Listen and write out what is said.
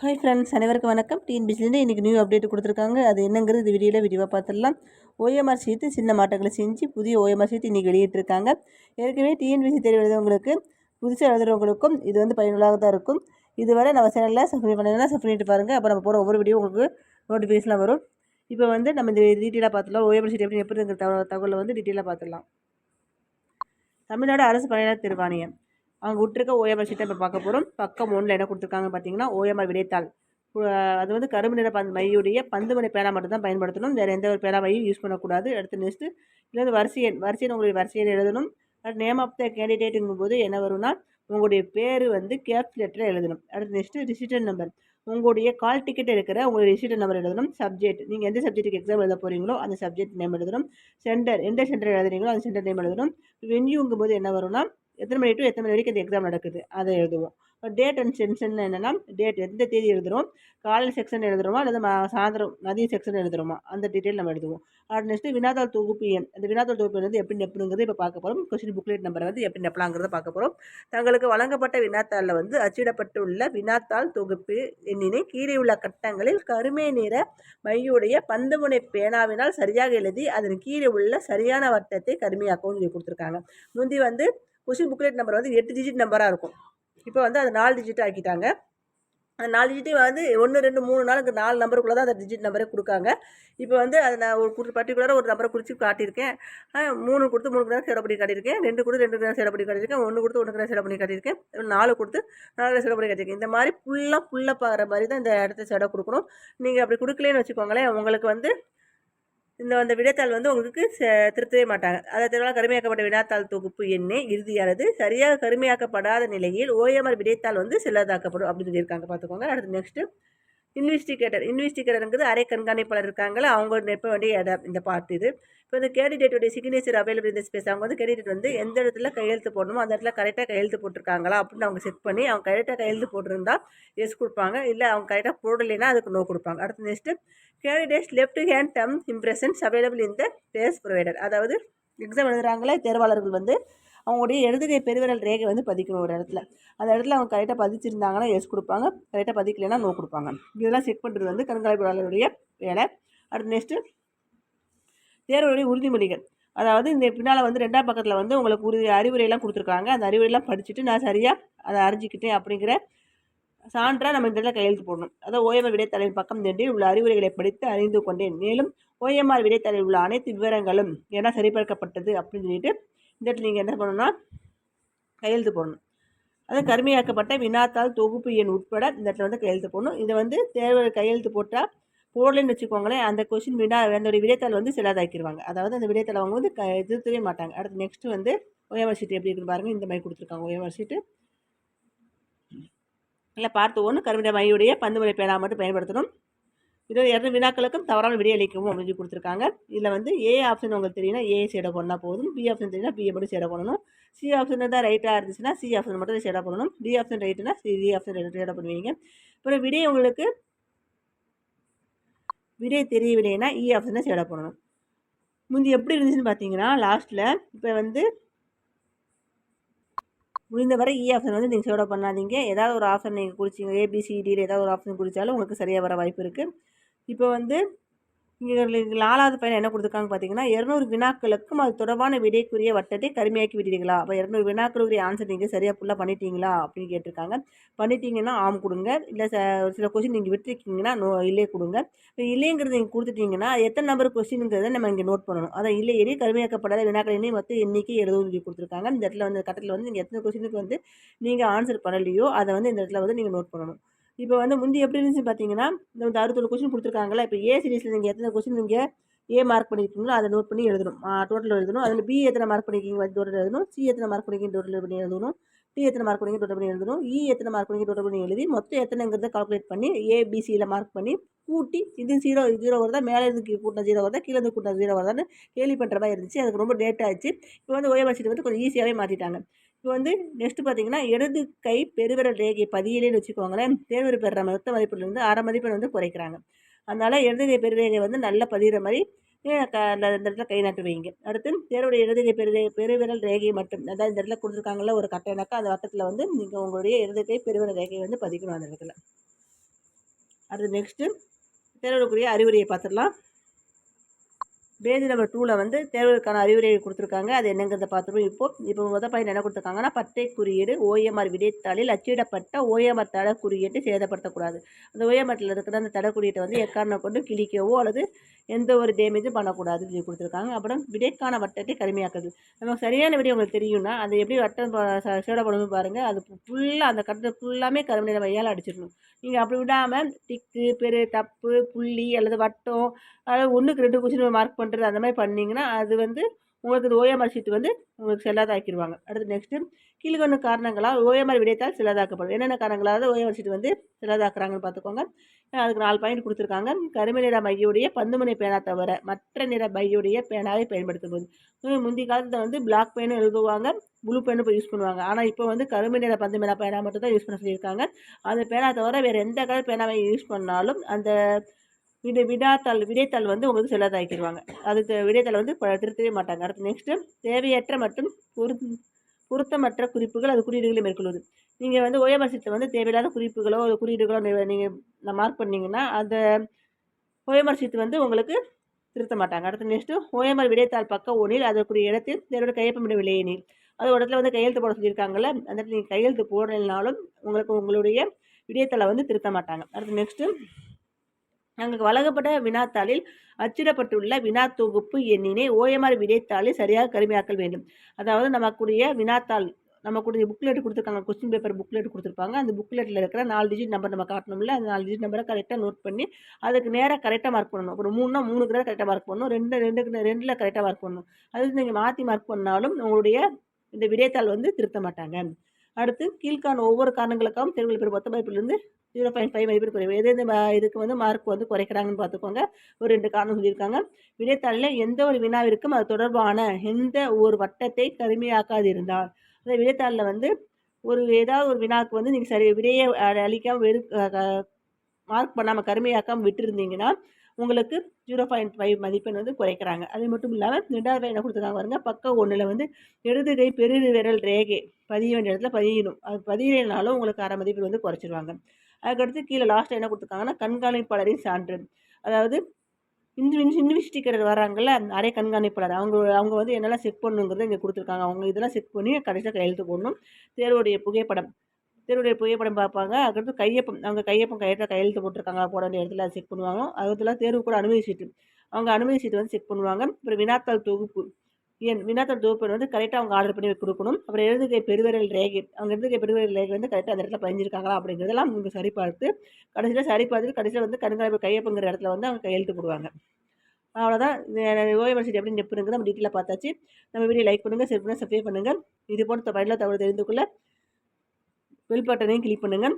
Hi friends அனைவருக்கும் வணக்கம். டிஎன்பிசிலேருந்து இன்றைக்கி நியூ அப்டேட் கொடுத்துருக்காங்க. அது என்னங்கிறது இந்த வீடியோவில் விரிவாக பார்த்துடலாம். ஓஎம்ஆர் சீட்டு சின்ன மாற்றங்களை செஞ்சு புதிய ஓஎம்ஆர் சீட்டு இன்றைக்கி வெளியிட்டிருக்காங்க. ஏற்கனவே டிஎன்பிசி தேர்வு எழுதுறவங்களுக்கு புதுசாக எழுதுறவங்களுக்கும் இது வந்து பயனுள்ளதாக தான் இருக்கும். இதுவரை நம்ம சேனலில் சப்ஸ்கிரைப் பண்ணலாம் சப்ஸ்கிரைப் பண்ணிட்டு பாருங்கள் அப்போ நம்ம போகிற ஒவ்வொரு வீடியோ உங்களுக்கு நோட்டிஃபிகேஷன்லாம் வரும். இப்போ வந்து நம்ம இந்த டீட்டெயிலாக பார்த்துலாம் ஓஎம்ஆர் சீட் எப்படி எப்படிங்கிற தகவலை வந்து டீட்டெயிலாக பார்த்துடலாம். தமிழ்நாடு அரசு பணியாளர் தேர்வாணையம். அவங்க விட்டுருக்க ஓஎம்ஆர் சீட்டை இப்போ பார்க்க போகிறோம் பக்கம் ஒன்றில் என்ன கொடுத்துருக்காங்க பார்த்தீங்கன்னா ஓஎம்ஆர் விடைத்தாள். அது வந்து கரும்பு நிற பந்து மையுடைய பந்து மணி பேனா மட்டும் தான் பயன்படுத்தணும். வேறு எந்த ஒரு பேனா மையும் யூஸ் பண்ணக்கூடாது. அடுத்து நெக்ஸ்ட்டு இல்லை வந்து வரிசை எண் வரிசை எண் உங்களுடைய வரிசை எண் எழுதணும். அடுத்து நேம் ஆஃப் த கேண்டிடேட்டுங்கும் போது என்ன வரும்னா உங்களுடைய பேர் வந்து கேப்ஸ் லெட்டரில் எழுதணும். அடுத்து நெக்ஸ்ட்டு ரிசிஸ்டர் நம்பர் உங்களுடைய கால் டிக்கெட் இருக்கிற உங்களுடைய ரிசிஸ்டர் நம்பர் எழுதணும். சப்ஜெக்ட் நீங்கள் எந்த சப்ஜெக்ட்டுக்கு எக்ஸாம் எழுத போகிறீங்களோ அந்த சப்ஜெக்ட் நேம் எழுதணும். சென்டர் எந்த சென்டர் எழுதுறீங்களோ அந்த சென்டர் நேம் எழுதணும். வென்யூங்கும் போது என்ன வரும்னா எத்தனை மணி டு எத்தனை மணி வரைக்கும் இந்த எக்ஸாம் நடக்குது? அதை எழுதுவோம். டேட் அண்ட் சென்ஷன் என்னென்னா டேட் எந்த தேதி எழுதுகிறோம் காலையில் செக்ஷன் எழுதுகிறோமா அல்லது சாயந்தரம் மதிய செக்ஷன் எழுதுகிறோமா அந்த டீட்டெயில் நம்ம எழுதுவோம். அடுத்து நெக்ஸ்ட்டு வினாதாள் தொகுப்பு எண். அந்த வினாதாள் தொகுப்பு வந்து எப்படி நெப்புங்கிறது இப்போ பார்க்க போகிறோம் கொஸ்டின் புக்லெட் நம்பர் வந்து எப்படி நெப்பலாங்கிறத பார்க்க போகிறோம் தங்களுக்கு வழங்கப்பட்ட வினாத்தாளில் வந்து அச்சிடப்பட்டுள்ள வினாத்தாள் தொகுப்பு எண்ணினை கீழே உள்ள கட்டங்களில் கருமை நிற மையுடைய பந்துமுனை பேனாவினால் சரியாக எழுதி அதன் கீழே உள்ள சரியான வட்டத்தை கருமையாக்கவும் சொல்லி கொடுத்துருக்காங்க. முந்தி வந்து கொஷின் புக்லெட் நம்பர் வந்து எட்டு டிஜிட் நம்பராக இருக்கும். இப்போ வந்து அது நாலு டிஜிட் ஆக்கிட்டாங்க. அந்த நாலு டிஜிட்டே வந்து ஒன்று ரெண்டு மூணு நாளுக்கு நாலு நம்பருக்குள்ளே தான் அந்த டிஜிட் நம்பரே கொடுக்காங்க. இப்போ வந்து அதை நான் ஒரு குறி பர்டிகுலராக ஒரு நம்பரை குறித்து காட்டியிருக்கேன். மூணு கொடுத்து மூணு கிராம் சேட பண்ணி காட்டியிருக்கேன். ரெண்டு கொடுத்து ரெண்டு கிராம் சேட பண்ணி காட்டியிருக்கேன். ஒன்று கொடுத்து ஒன்று கிராம் சேட பண்ணி காட்டியிருக்கேன். நாலு கொடுத்து நாலு சேட பண்ணி காட்டியிருக்கேன். இந்த மாதிரி ஃபுல்லாக ஃபுல்லாக பார்க்குற மாதிரி தான் இந்த இடத்த சேட கொடுக்கணும். நீங்கள் அப்படி கொடுக்கலன்னு வச்சுக்கோங்களேன் உங்களுக்கு வந்து இந்த அந்த விடைத்தாள் வந்து உங்களுக்கு திருத்தவே மாட்டாங்க. அதை தவிர கருமையாக்கப்பட்ட வினாத்தாள் தொகுப்பு எண்ணே இறுதியானது. சரியாக கருமையாக்கப்படாத நிலையில் ஓஎம்ஆர் விடைத்தாள் வந்து செல்லதாக்கப்படும் அப்படின்னு சொல்லியிருக்காங்க. பார்த்துக்கோங்க. அடுத்து நெக்ஸ்ட்டு இன்வெஸ்டிகேட்டர் இன்வெஸ்டிகேட்டருங்கிறது அரை கண்காணிப்பாளர் இருக்காங்களே அவங்க நெப்ப வேண்டிய இடம் இந்த பார்ட் இது. இப்போ இந்த கேண்டிடேட்டுடைய சிக்னேச்சர் அவைலபிள் இந்த ஸ்பேஸ் அவங்க வந்து கேண்டிடேட் வந்து எந்த இடத்துல கையெழுத்து போடணுமோ அந்த இடத்துல கரெக்டாக கையெழுத்து போட்டிருக்காங்களா அப்படின்னு அவங்க செக் பண்ணி அவங்க கரெக்டாக கையெழுத்து போட்டிருந்தா எஸ் கொடுப்பாங்க. இல்லை அவங்க கரெக்டாக போடலைன்னா அதுக்கு நோ கொடுப்பாங்க. அடுத்து next candidates left hand thumb impressions available இந்த பேஸ் ப்ரொவைடர் அதாவது எக்ஸாம் எழுதுகிறாங்களே தேர்வாளர்கள் வந்து அவங்களுடைய எழுதுகை பெருவிரல் ரேகை வந்து பதிக்கணும் ஒரு இடத்துல. அந்த இடத்துல அவங்க கரெக்டாக பதிச்சிருந்தாங்கன்னா எஸ் கொடுப்பாங்க. கரெக்டாக பதிக்கலைன்னா நோ கொடுப்பாங்க. இதெல்லாம் செக் பண்ணுறது வந்து கண்காணிப்பாளருடைய வேலை. அடுத்து நெக்ஸ்ட்டு தேர்வுடைய உறுதிமொழிகள். அதாவது இந்த பின்னால் வந்து ரெண்டாம் பக்கத்தில் வந்து உங்களுக்கு உறுதி அறிவுரையெல்லாம் கொடுத்துருக்காங்க. அந்த அறிவுரையெல்லாம் படிச்சுட்டு நான் சரியாக அதை அறிஞ்சிக்கிட்டேன் அப்படிங்கிற சான்றாக நம்ம இந்த இடத்துல கையெழுத்து போடணும். அதாவது ஓஎம்ஆர் விடைத்தாளின் பக்கம் நின்று உள்ள அறிவுரைகளை படித்து அறிந்து கொண்டேன். மேலும் ஓஎம்ஆர் விடைத்தாளில் உள்ள அனைத்து விவரங்களும் என சரிபார்க்கப்பட்டது அப்படின்னு சொல்லிட்டு இந்த இடத்துல நீங்கள் என்ன பண்ணணும்னா கையெழுத்து போடணும். அது கருமையாக்கப்பட்ட வினாத்தாள் தொகுப்பு எண் உட்பட இந்த இடத்துல வந்து கையெழுத்து போடணும். இதை வந்து தேர்வு கையெழுத்து போட்டால் போடலன்னு வச்சுக்கோங்களேன் அந்த கொஷின் வினா அதனுடைய விடைத்தாள் வந்து சிலாதாக்கிடுவாங்க அதாவது அந்த விடைத்தாள் அவங்க வந்து க எதிர்த்தவே மாட்டாங்க. அடுத்து நெக்ஸ்ட்டு வந்து ஓஎம்ஆர் சீட்டு எப்படி இருக்குன்னு பாருங்கள் இந்த மாதிரி கொடுத்துருக்காங்க ஓஎம்ஆர் சீட்டு இல்லை பார்த்து ஒன்று கருமையான மையுடைய பந்துமலை பேனா மட்டும் பயன்படுத்தணும். இருபது இரண்டு வினாக்களுக்கும் தவறான விடையளிக்கவும் அப்படின்னு கொடுத்துருக்காங்க. இதில் வந்து ஏ ஆப்ஷன் உங்களுக்கு தெரியும்னா ஏ சேட பண்ணால் போதும். பி ஆப்ஷன் தெரியும்னா பிஏ மட்டும் சேட பண்ணணும் சி ஆப்ஷன் தான் ரைட்டாக இருந்துச்சுன்னா சி ஆப்ஷன் மட்டும் சேட பண்ணணும் டி ஆப்ஷன் ரைட்டுனா சி டி ஆப்ஷன் சேட பண்ணுவீங்க அப்புறம் விடை உங்களுக்கு விடை தெரியவில்லைன்னா e இ ஆப்ஷன் தான் சேட பண்ணணும் முந்தி எப்படி இருந்துச்சுன்னு பார்த்தீங்கன்னா லாஸ்ட்டில் இப்போ வந்து முடிந்தவரை இ e ஆப்ஷன் வந்து நீங்கள் சேட பண்ணாதீங்க. ஏதாவது ஒரு ஆப்ஷன் நீங்கள் குடிச்சிங்க ஏபிசிடியில் ஏதாவது ஒரு ஆப்ஷன் குடித்தாலும் உங்களுக்கு சரியாக வர வாய்ப்பு இருக்குது இப்போ வந்து இங்கே நாலாவது பையன் என்ன கொடுத்துருக்காங்க பார்த்தீங்கன்னா இரநூறு வினாக்களுக்கும் அது தொடர்பான விடைக்குரிய வட்டத்தை கருமையாக்கி விடுவீங்களா அப்போ இரநூறு வினாக்களுடைய ஆன்சர் நீங்கள் சரியாக ஃபுல்லாக பண்ணிட்டீங்களா? அப்படின்னு கேட்டிருக்காங்க. பண்ணிட்டீங்கன்னா ஆம் கொடுங்க. இல்லை ச சில கொஸ்டின் நீங்கள் விட்டுருக்கீங்கன்னா நோ இல்லே கொடுங்க. இப்போ இல்லைங்கிறது நீங்கள் கொடுத்துட்டீங்கன்னா எத்தனை நம்பர் கொஸ்டினுங்கிறத நம்ம இங்கே நோட் பண்ணணும். அதான் இல்லை எரிய கருமையாக்கப்படாத வினாக்களினே மொத்தம் எண்ணிக்கை எழுதும் சொல்லி கொடுத்துருக்காங்க. இந்த இடத்துல வந்து கட்டத்தில் வந்து நீங்கள் எத்தனை கொஸ்டினுக்கு வந்து நீங்கள் ஆன்சர் பண்ணலையோ அதை வந்து இந்த இடத்துல வந்து நீங்கள் நோட் பண்ணணும். இப்போ வந்து முந்தி எப்படி இருந்துச்சு பார்த்தீங்கன்னா இந்த அறுபத்தொரு கொஸ்டின் கொடுத்துருக்காங்களா இப்போ ஏ சீரீஸில் நீங்கள் எத்தனை கொஸ்டின் நீங்கள் ஏ மார்க் பண்ணியிருக்கீங்களோ அதை நோட் பண்ணி எழுதணும். டோட்டல் எழுதணும். அதில் பி எத்தனை மார்க் பண்ணியிருக்கீங்க டோட்டல் எழுதணும். சி எத்தனை மார்க் பண்ணிக்கிங்க டோட்டல் பண்ணி எழுதணும். டி எத்தனை மார்க் பண்ணி டோட்டல் பண்ணி எழுதணும். இ எத்தனை மார்க் பண்ணி டோட்டல் பண்ணி எழுதி மொத்தம் எத்தனைங்கிறத கால்குலேட் பண்ணி ஏபிசியில் மார்க் பண்ணி கூட்டி இது ஜீரோ ஜீரோ வருதா மேலே இருந்து கூட்டின ஜீரோ வருதா கீழே இருந்து கூட்டின ஜீரோ வருதான்னு கேள்வி பண்ணுற மாதிரி இருந்துச்சு. அதுக்கு ரொம்ப டேட் ஆச்சு. இப்போ வந்து ஓஎம்ஆர் வந்து கொஞ்சம் ஈஸியாகவே மாற்றிட்டாங்க இப்போ வந்து நெக்ஸ்ட்டு பார்த்தீங்கன்னா இடது கை பெருவிரல் ரேகை பதியிலேன்னு வச்சுக்கோங்களேன். தேர்வு பெறுற மொத்த மதிப்பிலிருந்து அரை மதிப்பெண் வந்து குறைக்கிறாங்க. அதனால் இடது கை பெருரேகை வந்து நல்லா பதிகிற மாதிரி அந்த இடத்துல கை நாட்டு வைங்க. அடுத்து தேர்வுடைய இடதுகை பெரு பெருவிரல் ரேகை மட்டும் அதாவது இந்த இடத்துல கொடுத்துருக்காங்கல்ல ஒரு கட்டைனாக்கா அந்த வட்டத்தில் வந்து நீங்கள் உங்களுடைய இடதுகை பெருவிரல் ரேகையை வந்து பதிக்கணும் அந்த இடத்துல. அடுத்து நெக்ஸ்ட்டு தேர்வுக்குரிய அறிவுரையை பார்த்துடலாம். பேஜ் நம்பர் டூவில் வந்து தேர்வுக்கான அறிவுரை கொடுத்துருக்காங்க. அது என்னங்கிறத பார்த்துருவோம். இப்போ இப்போ முதல் பையன் என்ன கொடுத்துருக்காங்கன்னா பட்டை குறியீடு ஓஎம்ஆர் விடைத்தாளில் அச்சிடப்பட்ட ஓஎம்ஆர் தட குறியீட்டை சேதப்படுத்தக்கூடாது. அந்த ஓஎம்ஆர்டில் இருக்கிற அந்த தட குறியீட்டை வந்து எக்காரணம் கொண்டு கிழிக்கவோ அல்லது எந்த ஒரு டேமேஜும் பண்ணக்கூடாதுன்னு சொல்லி கொடுத்துருக்காங்க. அப்புறம் விடைக்கான வட்டத்தை கடுமையாக்குது நமக்கு சரியான விடை உங்களுக்கு தெரியும்னா அது எப்படி வட்டம் சேடப்படணும்னு பாருங்கள் அது ஃபுல்லாக அந்த கட்டத்தை ஃபுல்லாமே கருமணி மையால் அடிச்சிடணும். நீங்கள் அப்படி விடாமல் டிக்கு பெரு தப்பு புள்ளி அல்லது வட்டம் அதாவது ஒன்றுக்கு ரெண்டு கொஸ்டின் மார்க் பண்ணுறது அந்த மாதிரி பண்ணிங்கன்னா அது வந்து உங்களுக்கு இந்த ஓஎம்ஆர் சீட்டு வந்து உங்களுக்கு செல்லாதாக்கிடுவாங்க அடுத்து நெக்ஸ்ட்டு கீழ்கொண்டு காரணங்களாக ஓஎம்ஆர் விடைத்தால் செல்லாதாக்கப்படும். என்னென்ன காரணங்களாக ஓஎம்ஆர் சீட்டு வந்து செல்லாதாக்குறாங்கன்னு பார்த்துக்கோங்க. அதுக்கு நாலு பாயிண்ட் கொடுத்துருக்காங்க. கருமை நிற மையுடைய பந்துமணி பேனா தவிர மற்ற நிற மையுடைய பேனாவை பயன்படுத்தும் போது முந்தைய காலத்தில் வந்து பிளாக் பெயினும் எழுதுவாங்க ப்ளூ பெயினும் இப்போ யூஸ் பண்ணுவாங்க. ஆனால் இப்போ வந்து கருமை நிற பந்து பேனா பேனா மட்டும் தான் யூஸ் பண்ண சொல்லியிருக்காங்க. அந்த பேனா தவிர வேறு எந்த கலர் பேனாவை யூஸ் பண்ணாலும் அந்த விட விடாத்தாள் விடைத்தாள் வந்து உங்களுக்கு செல்லாதாக்கிடுவாங்க. அதுக்கு விடைத்தாள் வந்து திருத்தவே மாட்டாங்க. அடுத்து நெக்ஸ்ட்டு தேவையற்ற மற்றும் பொரு பொருத்தமற்ற குறிப்புகள் அது குறியீடுகளை மேற்கொள்வது. நீங்கள் வந்து ஓஎம்ஆர் வந்து தேவையில்லாத குறிப்புகளோ குறியீடுகளோ நீங்கள் மார்க் பண்ணிங்கன்னா அந்த ஓஎம்ஆர் சீட்டு வந்து உங்களுக்கு திருத்த மாட்டாங்க. அடுத்து நெக்ஸ்ட்டு ஓஎம்ஆர் விடைத்தாள் பக்கம் ஒன்றில் அதற்குரிய இடத்தில் தேவையோட கையொப்பமிட விலையினில் அது ஒரு இடத்துல வந்து கையெழுத்து போட சொல்லியிருக்காங்கல்ல அந்த இடத்துல நீங்கள் கையெழுத்து போடலைனாலும் உங்களுக்கு உங்களுடைய விடயத்தாளை வந்து திருத்த மாட்டாங்க. அடுத்து நெக்ஸ்ட்டு அங்கு வழங்கப்பட்ட வினாத்தாளில் அச்சிடப்பட்டுள்ள வினா தொகுப்பு எண்ணினை ஓஎம்ஆர் விடைத்தாளில் சரியாக கருமையாக்கல் வேண்டும். அதாவது நமக்குரிய வினாத்தாள் நமக்குடைய புக்லெட் கொடுத்துருக்காங்க கொஸ்டின் பேப்பர் புக்லெட் கொடுத்துருப்பாங்க. அந்த புக்லெட்டில் இருக்கிற நாலு டிஜிட் நம்பர் நம்ம காட்டணும்ல. அந்த நாலு டிஜிட் நம்பரை கரெக்டாக நோட் பண்ணி அதுக்கு நேராக கரெக்டாக மார்க் பண்ணணும். ஒரு மூணுனா மூணு கிரா கரெக்டாக மார்க் பண்ணணும். ரெண்டு ரெண்டு ரெண்டில் கரெக்டாக மார்க் பண்ணணும். அது நீங்கள் மாற்றி மார்க் பண்ணாலும் உங்களுடைய இந்த விடைத்தாள் வந்து திருத்த மாட்டாங்க அடுத்து கீழ்கான ஒவ்வொரு காரணங்களுக்காகவும் தேர்வுகள் பெறும் மொத்த மதிப்பிலிருந்து ஜீரோ பாயிண்ட் ஃபைவ் மதிப்பீடு குறைவு எது இந்த இதுக்கு வந்து மார்க் வந்து குறைக்கிறாங்கன்னு பார்த்துக்கோங்க. ஒரு ரெண்டு காரணம் சொல்லியிருக்காங்க. விடைத்தாளில் எந்த ஒரு வினாவிற்கும் அது தொடர்பான எந்த ஒரு வட்டத்தை கருமையாக்காது இருந்தால் அந்த விடைத்தாளில் வந்து ஒரு ஏதாவது ஒரு வினாவுக்கு வந்து நீங்கள் சரி விடையை அழிக்காமல் வெறு மார்க் பண்ணாமல் கருமையாக்காமல் விட்டுருந்தீங்கன்னா உங்களுக்கு ஜீரோ பாயிண்ட் ஃபைவ் மதிப்பெண் வந்து குறைக்கிறாங்க. அது மட்டும் இல்லாமல் ரெண்டாவது என்ன கொடுத்துருக்காங்க பாருங்கள் பக்கம் ஒன்றில் வந்து இடது கை பெரு விரல் ரேகை பதிய வேண்டிய இடத்துல பதியணும். அது பதியினாலும் உங்களுக்கு அரை மதிப்பெண் வந்து குறைச்சிருவாங்க. அதுக்கடுத்து கீழே லாஸ்ட்டாக என்ன கொடுத்துருக்காங்கன்னா கண்காணிப்பாளரின் சான்று. அதாவது இந்து இன்வெஸ்டிகேட்டர் வராங்கல்ல அரை கண்காணிப்பாளர். அவங்க அவங்க வந்து என்னெல்லாம் செக் பண்ணுங்கிறத இங்கே கொடுத்துருக்காங்க. அவங்க இதெல்லாம் செக் பண்ணி கடைசியாக கையெழுத்து போடணும். தேர்வுடைய புகைப்படம். தேர்வுடைய புகைப்படம் பார்ப்பாங்க. அதுக்கடுத்து கையப்பம் அவங்க கையப்பம் கையெழுத்த கையெழுத்து போட்டிருக்காங்க. போட வேண்டிய இடத்துல செக் பண்ணுவாங்க. அதுக்கெல்லாம் தேர்வு கூட அனுமதி சீட்டு அவங்க அனுமதி சீட்டு வந்து செக் பண்ணுவாங்க. அப்புறம் வினாத்தாள் தொகுப்பு. என் வினாத்தாள் தொகுப்பு வந்து கரெக்டாக அவங்க ஆர்டர் பண்ணி கொடுக்கணும். அப்புறம் எழுதுகை பெருவிரல் ரேகை அவங்க எழுதுகை பெருவிரல் ரேகை வந்து கரெக்டாக அந்த இடத்துல பதிஞ்சிருக்காங்களா அப்படிங்கிறதெல்லாம் அவங்க சரி பார்த்து கடைசியில் சரி பார்த்துட்டு கடைசியில் வந்து கண்காணிப்பு கையப்பங்கிற இடத்துல வந்து அவங்க கையெழுத்து போடுவாங்க. அவ்வளோதான் ஓய்வரசி எப்படி நிற்புனுங்க நம்ம டீட்டெயிலாக பார்த்தாச்சு. நம்ம வீடியோ லைக் பண்ணுங்கள் ஷேர் பண்ணுங்கள் சப்ஸ்கிரைப் பண்ணுங்கள் இது போன்ற பயனுள்ள தகவல் தெரிந்து கொள்ள பெல் பட்டனையும் கிளிக் பண்ணுங்கள்